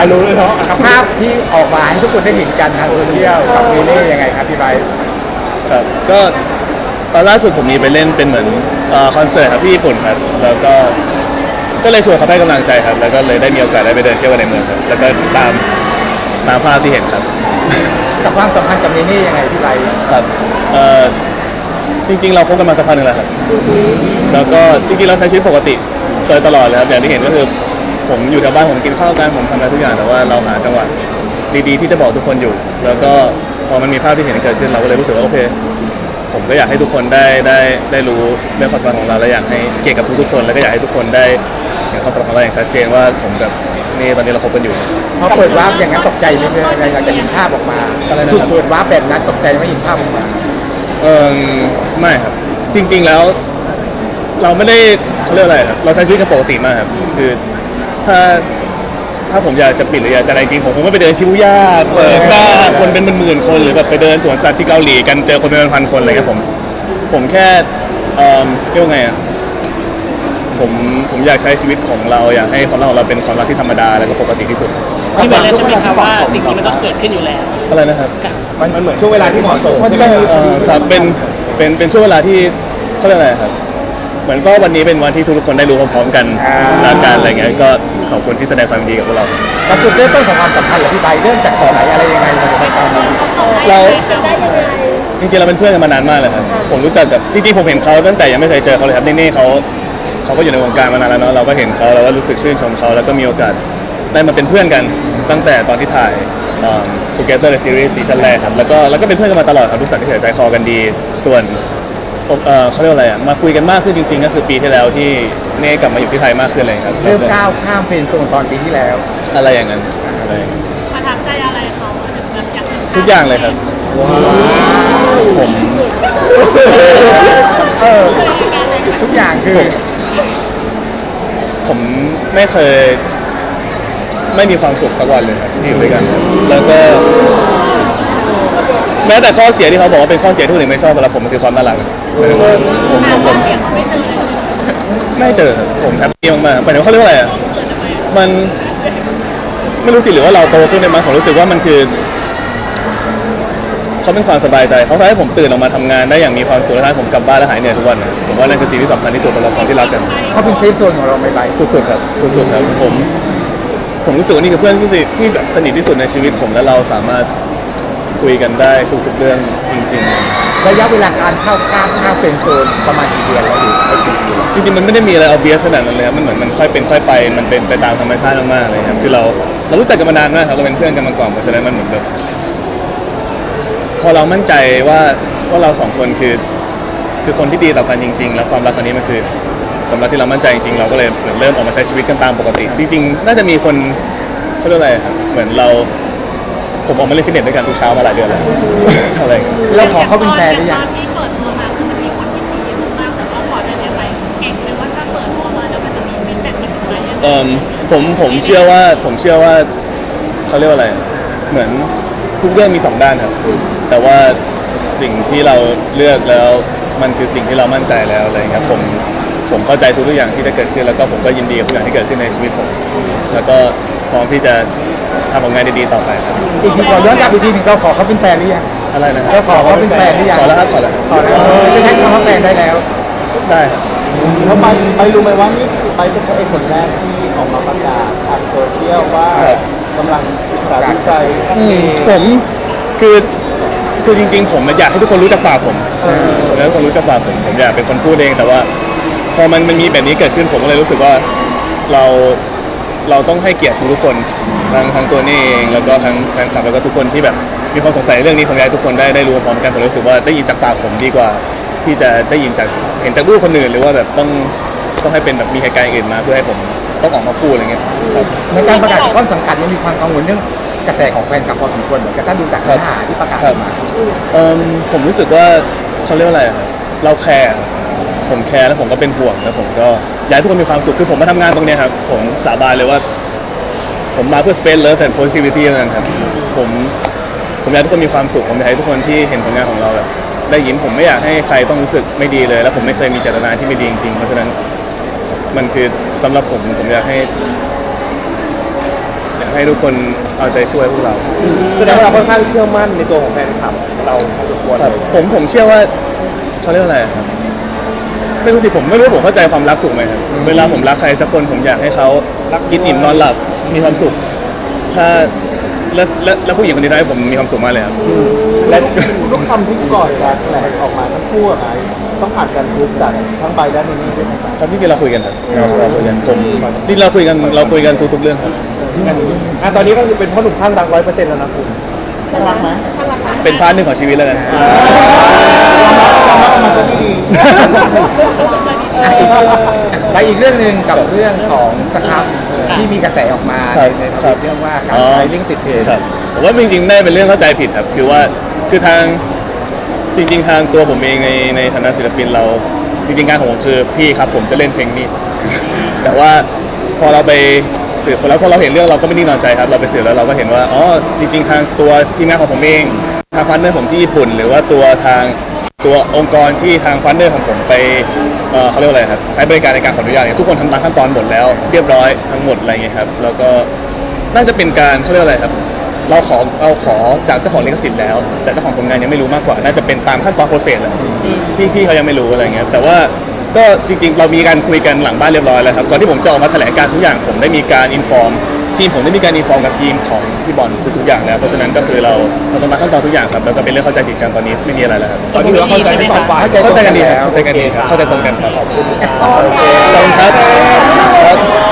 อะรู้เลยเนาะกับภาพที่ออกมาให้ทุกคนได้เห็นกันทางโซเชียลกับเนเน่ยังไงครับพี่ไบร์ทครับก็ตอนล่าสุดผมมีไปเล่นเป็นเหมือนเอ่อคอนเสิร์ตครับที่ญี่ปุ่นครับแล้วก็ก็เลยชวนเขาให้กำลังใจครับ แล้วก็เลยได้มีโอกาสได้ไปเดินเที่ยวกันในเมืองครับแล้วก็ตามตามภาพที่เห็นครับ กับความสัมพันธ์กับเนเน่ยังไงพี่ไบร์ทครับเอ่อจริงๆ เราคบกันมาสักพักหนึงแล้วครับ แล้วก็จริงๆ เราใช้ชีวิตปกติโดยตลอดเลยครับอย่างที่เห็นก็คือ ผมอยู่แถวบ้านผมกินข้าวกันผมทำอะไรทุกอย่างแต่ว่าเราหาจังหวะดีๆที่จะบอกทุกคนอยู่ แล้วก็พอมันมีภาพที่เห็นเกิดขึ้นเราก็เลยรู้สึกว่าโอเค ผมก็อยากให้ทุกคนได้ได้ได้รู้เรื่องความสัมพันธ์ของเราและอยากให้เกียรติกับทุกๆคน แล้วก็อยากให้ทุกคนได้เห็นความสัมพันธ์ของเราอย่างชัดเจนว่าผมกับนี่ตอนนี้เราคบกันอยู่ พอเปิดวาร์ปอย่างนั้นตกใจไหมเป็นยังไงหลังจากเห็นภาพออกมาอะไรนะครับถูกเปิดวาร์ปแบบนั้นตกใจไหม่เห็นภาพออกมา เออไม่ครับ จริง ๆ แล้ว เราไม่ได้เขาเรียกอะไรครับเราใช้ชีวิตกันปกติมากครับคือ ถ้าถ้าผมอยากจะปิดหรืออยากจะอะไรจริงผมคงไม่ไปเดินชิบูย่าเปิดหน้าคนเป็นหมื่นๆคนหรือแบบไปเดินสวนสัตว์ที่เกาหลีกันเจอคนเป็นพันๆคนอะไรเงี้ยผม ผมแค่เออเรียกว่าไงอะผมผมอยากใช้ชีวิตของเราอยากให้ความรักของเราเป็นความรักที่ธรรมดาแล้วก็ปกติที่สุดมันพี่เหเบิมือนร์ดแล้วใช่ไหมครับว่าช่วงสิ่งเวนี้ลามันต้องเกิดขึ้นอยู่แล้ว อะไรนะครับ มันมันเหมือนช่วงเวลาที่เหมาะสมใช่เอ่อครับเป็นเป็นเป็นช่วงเวลาที่เขาเรียกอะไรครับเห มือนก็วันนี้เป็นวันที่ทุกๆคนได้รู้พร้อมๆกันแล้วกันอะไรเงี้ยก็ขอบคุณที่แสดงความยินดีกับพวกเรากับจุดเริ่มต้นของความสัมพันธ์เหรอพี่ไบร์ทเริ่มจากจุดไหนอะไรยังไงมาถึงตอนนี้เราได้ยังไงจริงๆเราเป็นเพื่อนกันมานานมากเลยครับผมรู้จักกับจริงๆผมเห็นเขาตั้งแต่ยังไม่เคยเจอเขาเลยครับนี่ๆเขาเขาก็อยู่ในวงการมานานแล้วเนาะเราก็เห็นเขาแล้วก็รู้สึกชื่นชมเขาแล้วก็มีโอกาสได้มาเป็นเพื่อนกันตั้งแต่ตอนที่ถ่ายเอ่อ Together the Series ซีซั่นแรกครับแล้วก็แล้วก็เป็นเพื่อนกันมาตลอดครับรู้สึกที่ใจคอกันดี ส่วน เอ่อเขาเรียกว่าอะไรอะมาคุยกันมากขึ้นจริง ๆ ก็คือปีที่แล้วที่เน่กลับมาอยู่ที่ไทยมากขึ้นเลยครับเริ่มก้าวข้ามเป็นโซนตอนปีที่แล้ว อะไรอย่างนั้นอะไรอย่างนั้นประทับใจอะไรเขาถึงแบบอยากเห็นภพทุกอย่างเลยครับผมเออทุกอย่างคือ ผมไม่เคย ไม่มีความสุขสักวันเลยครับที่อยู่ด้วยกันครับแล้วก็ แม้แต่ข้อเสียที่เขาบอกว่าเป็นข้อเสียที่คนอื่นไม่ชอบสำหรับผมมันคือความน่ารักหมายถึงว่า ผมผมผมไม่เจอเลยไม่เจอครับผมแฮปปี้มากๆหมายถึงเขาเรียกว่าอะไรอะมันไม่รู้สิหรือว่าเราโตขึ้นในมั้งผมรู้สึกว่ามันคือเขาเป็นความสบายใจเขาทำให้ผมตื่นออกมาทำงานได้อย่างมีความสุขและทำให้ผมกลับบ้านและหายเหนื่อยทุกวันนะผมว่านั่นคือสิ่งที่สำคัญที่สุดสำหรับคนที่รักกันเขาเป็นเซฟโซนของเราไหมไบร์ทสุดๆครับสุดๆครับผมผมรู้สึกว่านี่คือเพื่อนที่สนิทที่แบบสนิทที่สุดในชีวิตผมและเราสามารถคุยกันได้ทุกๆเรื่องจริง ๆ ระยะเวลาการเข้าก้าวข้ามเป็นโซนประมาณกี่เดือนแล้วอยู่ไม่กี่เดือนจริงๆมันไม่ได้มีอะไร obvious ขนาดนั้นเลยครับมันเหมือนมันค่อยเป็นค่อยไป มันเป็นไปตามธรรมชาติมากๆเลยครับ คือเราเรารู้จักกันมานานมากครับเราเป็นเพื่อนกันมาก่อนเพราะฉะนั้นมันเหมือนแบบพอเรามั่นใจว่าว่าเราสองคนคือ คือคนที่ดีต่อกันจริง ๆ แล้วความรักครั้งนี้มันคือความรักที่เรามั่นใจจริงๆเราก็เลยเหมือนเริ่มออกมาใช้ชีวิตกันตามปกติ จริงๆ น่าจะมีคนเขาเรียกอะไรครับเหมือนเรา ผมออกมาเล่นฟิตเนสด้วยกันทุกเช้ามาหลายเดือนแล้วอะไรอย่างเงี้ย เราขอเขาเป็นแฟนหรือยัง ตอนที่เปิดตัวมาคือมันมีคนที่ดีมากแต่ว่าก่อนหน้านี้ไปเก่งเลยว่าถ้าเปิดตัวมาแล้วมันจะมีฟีดแบ็กมันถึงไหมยังไงเอ่มผมผมเชื่อว่าผมเชื่อว่าเขาเรียกว่าอะไร เหมือนทุกเรื่องมีสองด้านครับ แต่ว่าสิ่งที่เราเลือกแล้วมันคือสิ่งที่เรามั่นใจแล้วอะไรอย่างเงี้ยผมผมเข้าใจทุกๆอย่างที่จะเกิดขึ้นแล้วก็ผมก็ยินดีกับทุกอย่างที่เกิดขึ้นในชีวิตผม แล้วก็พร้อมที่จะ ทำผลงานดีๆต่อไปครับอีกทีก่อนย้อนกลับอีกทีหนึ่งเราขอเขาเป็นแฟนหรือยังอะไรนะครัเราบขอเขาเป็นแฟนหรือยังขอแล้วครับขอแล้วครับขอแล้วจะใช้คำว่าแฟนได้แล้วได้ครับแล้วไปไปรู้ไหมว่านี่คือไปเป็นพระเอกคนแรกที่ออกมาประกาศทางโซเชียลว่ากำลังศึกษาดูใจอืมผมคือคือจริง ๆ ผมอยากให้ทุกคนรู้จักปากผมผมอยากให้ทุกคนรู้จักปากผมผมอยากเป็นคนพูดเองแต่ว่า พอมันมันมีแบบนี้เกิดขึ้นผมก็เลยรู้สึกว่าเรา เราต้องให้เกียรติทุกๆคนทั้งทั้งตัวนี่เองแล้วก็ทั้งแฟนคลับแล้วก็ทุกคนที่แบบมีความสงสัยเรื่องนี้ผมอยากให้ทุกคนได้ได้รู้พร้อมกันผมรู้สึกว่าได้ยินจากปากผมดีกว่า ที่จะได้ยินจากเห็นจากรูปคนอื่นหรือว่าแบบต้องต้องให้เป็นแบบมีเหตุการณ์อื่นมาเพื่อให้ผมต้องออกมาพูดอะไรเงี้ยครับ ในการประกาศของต้นสังกัดยังมีความกังวลเรื่องกระแสของแฟนคลับพอสมควรเหมือนกันถ้าดูจากเนื้อหาที่ประกาศออกมา เอิ่มผมรู้สึกว่าเขาเรียกว่าอะไรอะครับเราแคร์ผมแคร์แล้วผมก็เป็นห่วงแล้วผมก็ อยากให้ทุกคนมีความสุขคือผมมาทำงานตรงเนี้ยครับ ผมสาบานเลยว่า ผมมาเพื่อ space love and positivity เท่านั้นครับ ผมผมอยากให้ทุกคนมีความสุข ผมอยากให้ทุกคนที่เห็นผลงานของเราแบบได้ยิ้มผมไม่อยากให้ใครต้องรู้สึกไม่ดีเลย แล้วผมไม่เคยมีเจตนาที่ไม่ดีจริงๆเพราะฉะนั้นมันคือสำหรับผมผมอยากให้ให้ทุกคนเอาใจช่วยพวกเรา แสดงว่าเราค่อนข้างเชื่อมั่นในตัวของแฟนคลับเราพอสมควรครับเลยผมผมเชื่อว่าเขาเรียกว่าอะไรครับ ไม่รู้สิผมไม่รู้ว่าผมเข้าใจความรักถูกไหมครับเวลาผมรักใครสักคนผมอยากให้เขารักกินอิ่มนอนหลับมีความสุข ถ้าแล้วแล้วแล้วผู้หญิงคนนี้ได้ผมมีความสุขมากเลยครับและทุกคำที่ก่อนจะแถลงออกมาทั้งคู่อะไงต้องผ่านการพูดจากทั้งใบและนีนี่ด้วยไหมครับครับที่จริงเราคุยกันครับเราเราคุยกันผมนี่เราคุยกันเราคุยกันทุกๆเรื่องครับ อะตอนนี้ก็คือเป็นพ่อหนุ่มข้างดังร้อยเปอร์เซ็นต์แล้วนะคุณ น่ารักไหมเป็นพาร์ทหนึ่งของชีวิตแล้วกันยอมรับออกมาซะดีไปอีกเรื่องหนึ่งกับเรื่องของสครับที่มีกระแสออกมาครับในทครัวิบตเรื่องว่าการใช้ลิงก์ติดเพจครับผมว่าจริงๆได้เป็นเรื่องเข้าใจผิดครับ คือว่าคือทางจริง ๆ ทางตัวผมเองในในฐานะศิลปินเราจริงๆงานของผมคือพี่ครับผมจะเล่นเพลงนี้ แต่ว่าพอเราไป สืบแล้วพอเราเห็นเรื่องเราก็ไม่นิ่งนอนใจครับ เราไปสืบแล้วเราก็เห็นว่าอ๋อจริง ๆ ทางตัวทีมงานของผมเอง ทางพาร์ทเนอร์ผมที่ญี่ปุ่น หรือว่าตัวทางตัวองค์กรที่ทางพาร์ทเนอร์ของผมไปเอ่อเขาเรียกว่าอะไรครับใช้บริการในการขออนุญาตเนี่ยทุกคนทำตามขั้นตอนหมดแล้ว เรียบร้อยทั้งหมดอะไรเงี้ยครับแล้วก็น่าจะเป็นการเขาเรียกว่าอะไรครับ เราขอเราขอจากเจ้าของลิขสิทธิ์แล้ว แต่เจ้าของผลงานยังไม่รู้มากกว่า น่าจะเป็นตามขั้นตอนโปรเซสแหละที่พี่เขายังไม่รู้อะไรเงี้ยแต่ว่า ก็จริงๆ เรามีการคุยกันหลังบ้านเรียบร้อยแล้วครับก่อนที่ผมจะออกมาแถลงการทุกอย่างผมได้มีการอินฟอร์มทีมผมได้มีการอินฟอร์มกับทีมของพี่บอลทุกๆอย่างแล้วเพราะฉะนั้นก็คือเราเราต้องมาขั้นตอนทุกอย่างครับแล้วก็เป็นเรื่องเข้าใจผิดกันตอนนี้ไม่มีอะไรแล้วครับตอนนี้เราเข้าใจทั้งสองฝ่ายเข้าใจกันดีครับเข้าใจกันดีครับเข้าใจตรงกันครับขอบคุณครับขอบคุณครับครับ